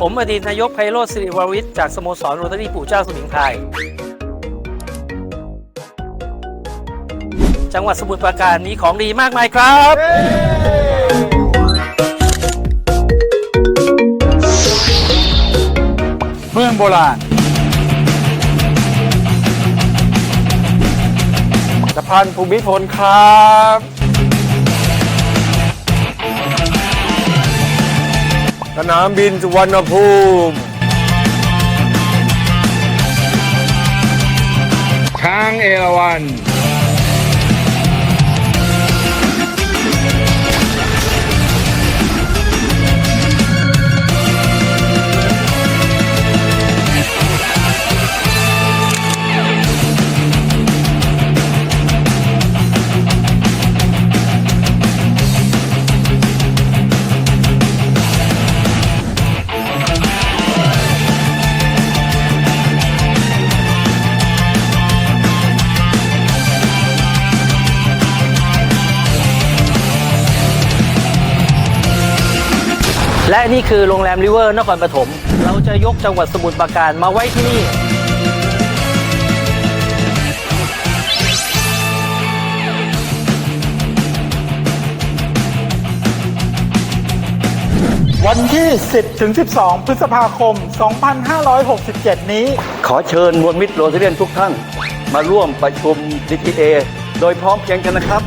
ผมอดีตนายกไพโรจน์สิริวรวิทย์จากสโมสรโรตารี่ปู่เจ้าสมิงพรายจังหวัดสมุทรปราการมีของดีมากมายครับ เมืองโบราณสะพานภูมิพลครับ สนามบินสุวรรณภูมิช้างเอราวัณ และนี่คือโรงแรมริเวอร์นครปฐม เราจะยกจังหวัดสมุทรปราการมาไว้ที่นี่ วันที่ 10 ถึง 12 พฤษภาคม 2567 นี้ ขอเชิญมวลมิตรโรเทเรียนทุกท่าน มาร่วมประชุม DTA โดยพร้อมเพรียงกันนะครับ